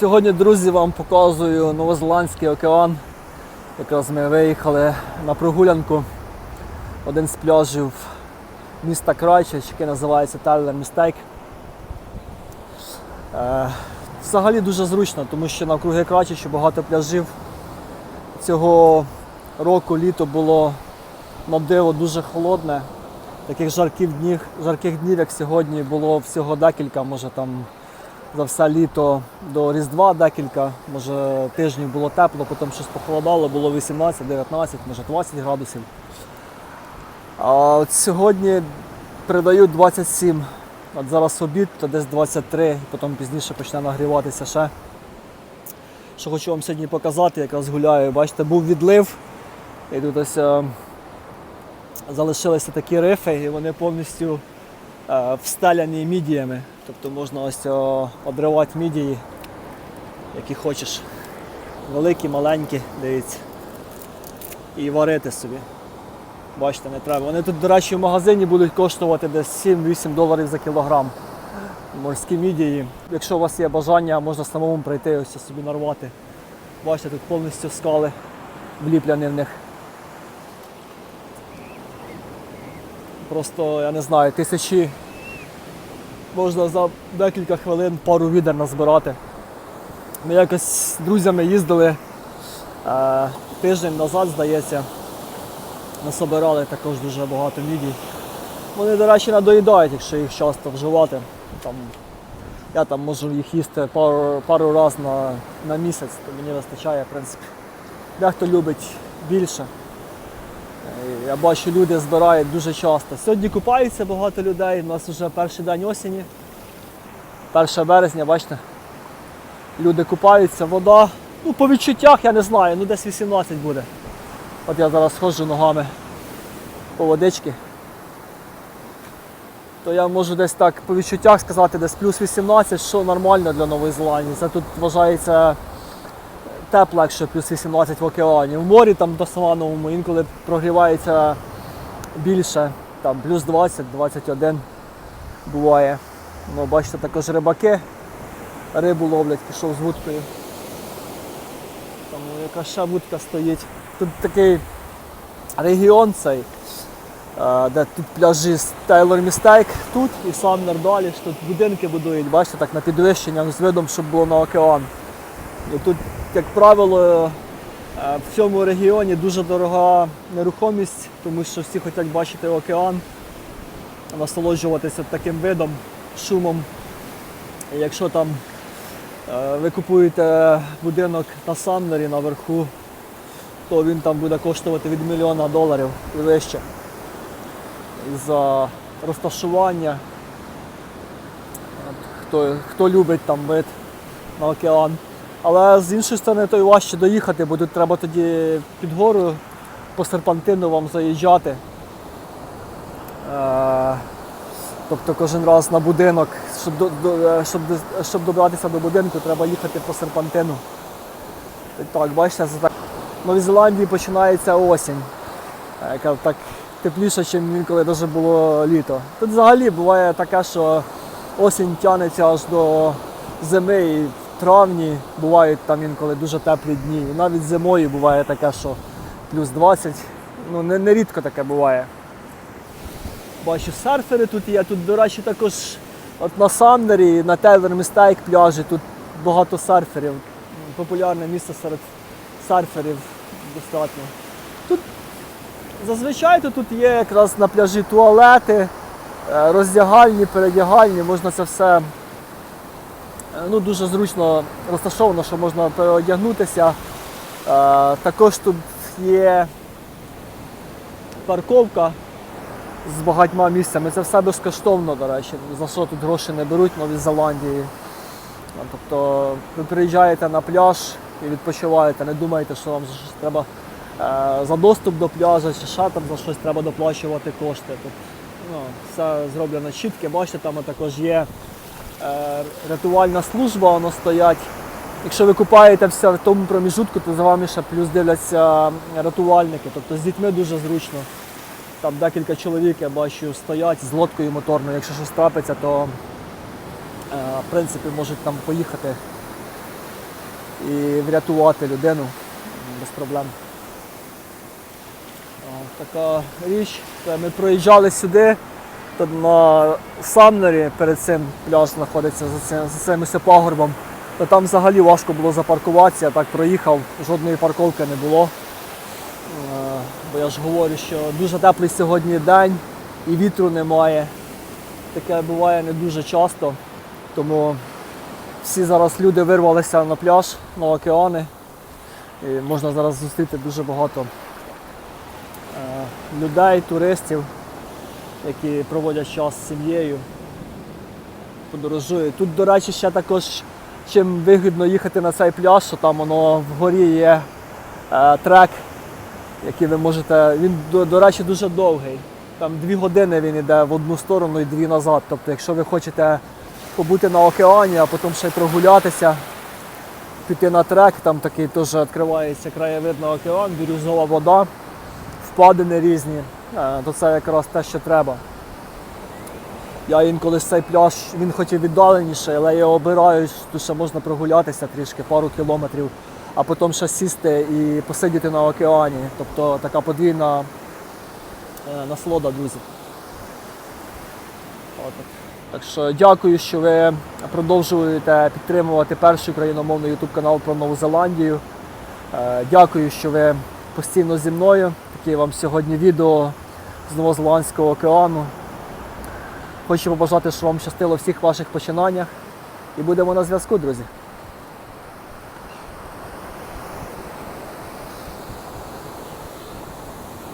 Сьогодні, друзі, вам показую Новозеландський океан. Якраз ми виїхали на прогулянку. Один з пляжів міста Крайчич, який називається Mistake. Е, Взагалі дуже зручно, тому що навкруги Крайчичу багато пляжів. Цього року літо було на диво дуже холодне. Таких жарких днів, жарких днів, як сьогодні, було всього декілька, може там за все літо до Різдва декілька, може тижнів було тепло, потім щось похолодало, було 18, 19, може 20 градусів. А от сьогодні передають 27. От зараз обід, то десь 23, і потім пізніше почне нагріватися ще. Що хочу вам сьогодні показати, якраз гуляю. Бачите, був відлив. І тут ось е, залишилися такі рифи, і вони повністю е, встеляні мідіями. Тобто можна ось о, одривати мідії, які хочеш. Великі, маленькі, дивіться. І варити собі. Бачите, не треба. Вони тут, до речі, в магазині будуть коштувати десь 7-8 доларів за кілограм. Морські мідії. Якщо у вас є бажання, можна самому прийти ось собі нарвати. Бачите, тут повністю скали вліплені в них. Просто, я не знаю, тисячі можна за декілька хвилин пару відер назбирати. Ми якось з друзями їздили е, тиждень назад, здається. Насобирали також дуже багато мідій. Вони, до речі, надоїдають, якщо їх часто вживати. Там, я там можу їх їсти пару, пару разів на, на місяць, то мені вистачає, в принципі. Дехто любить більше. Я бачу, люди збирають дуже часто. Сьогодні купаються багато людей. У нас вже перший день осені. 1 березня, бачите. Люди купаються, вода. Ну, по відчуттях я не знаю, ну десь 18 буде. От я зараз ходжу ногами по водички. То я можу десь так по відчуттях сказати, десь плюс 18, що нормально для Нової Зеландії. Це тут вважається тепло, якщо плюс 18 в океані. В морі там до Савановому інколи прогрівається більше, там плюс 20-21 буває. Ну, бачите, також рибаки рибу ловлять, пішов з вудкою. Там яка ще вудка стоїть. Тут такий регіон цей, е, де тут пляжі Taylor Mistake тут і Самнер далі, тут будинки будують, бачите, так на підвищення з видом, щоб було на океан. І тут, як правило, е, в цьому регіоні дуже дорога нерухомість, тому що всі хочуть бачити океан, насолоджуватися таким видом, шумом. Якщо там е, ви купуєте будинок на Самнері наверху, то він там буде коштувати від мільйона доларів і вище. За розташування. Хто, хто любить там вид на океан. Але з іншої сторони, то й важче доїхати, бо тут треба тоді під гору по серпантину вам заїжджати. Е, тобто кожен раз на будинок, щоб, до, до- е, щоб, щоб добратися до будинку, треба їхати по серпантину. Так, бачите, це так. В Новій Зеландії починається осінь, е, яка так тепліше, ніж інколи навіть було літо. Тут взагалі буває таке, що осінь тягнеться аж до зими і травні бувають там інколи дуже теплі дні. І навіть зимою буває таке, що плюс 20. Ну, не, не таке буває. Бачу, серфери тут є. Тут, до речі, також от на Самнері, на Taylor Mistake пляжі, тут багато серферів. Популярне місце серед серферів достатньо. Тут зазвичай тут є якраз на пляжі туалети, е, роздягальні, передягальні, можна це все ну, дуже зручно розташовано, що можна переодягнутися. Е, Також тут є парковка з багатьма місцями. Це все безкоштовно, до речі. За що тут гроші не беруть в Новій Зеландії. Ну, Тобто ви приїжджаєте на пляж і відпочиваєте, не думаєте, що вам щось треба е, за доступ до пляжу чи ще там за щось треба доплачувати кошти. Тут ну, все зроблено чітке. Бачите, там також є е, рятувальна служба, воно стоять. Якщо ви купаєтеся в тому проміжутку, то за вами ще плюс дивляться рятувальники. Тобто з дітьми дуже зручно. Там декілька чоловік, я бачу, стоять з лодкою моторною. Якщо щось трапиться, то е, в принципі можуть там поїхати і врятувати людину без проблем. Така річ. Ми проїжджали сюди, то на Самнері перед цим пляж знаходиться за цим, за цим ось пагорбом. То там взагалі важко було запаркуватися, я так проїхав, жодної парковки не було. Е, Бо я ж говорю, що дуже теплий сьогодні день і вітру немає. Таке буває не дуже часто. Тому всі зараз люди вирвалися на пляж, на океани. І можна зараз зустріти дуже багато е, людей, туристів, які проводять час з сім'єю, подорожують. Тут, до речі, ще також чим вигідно їхати на цей пляж, що там воно вгорі є е, трек, який ви можете. Він, до, до речі, дуже довгий. Там дві години він йде в одну сторону і дві назад. Тобто, якщо ви хочете побути на океані, а потім ще й прогулятися, піти на трек, там такий теж відкривається краєвид на океан, бірюзова вода, впадини різні, то це якраз те, що треба. Я інколи цей пляж, він хоч і віддаленіший, але я обираю, тут ще можна прогулятися трішки, пару кілометрів, а потім ще сісти і посидіти на океані. Тобто така подвійна е, насолода, друзі. Отак. Так що дякую, що ви продовжуєте підтримувати перший україномовний YouTube канал про Нову Зеландію. Е, Дякую, що ви постійно зі мною. Таке вам сьогодні відео з Новозеландського океану. Хочу побажати, щоб вам щастило всіх ваших починаннях. І будемо на зв'язку, друзі.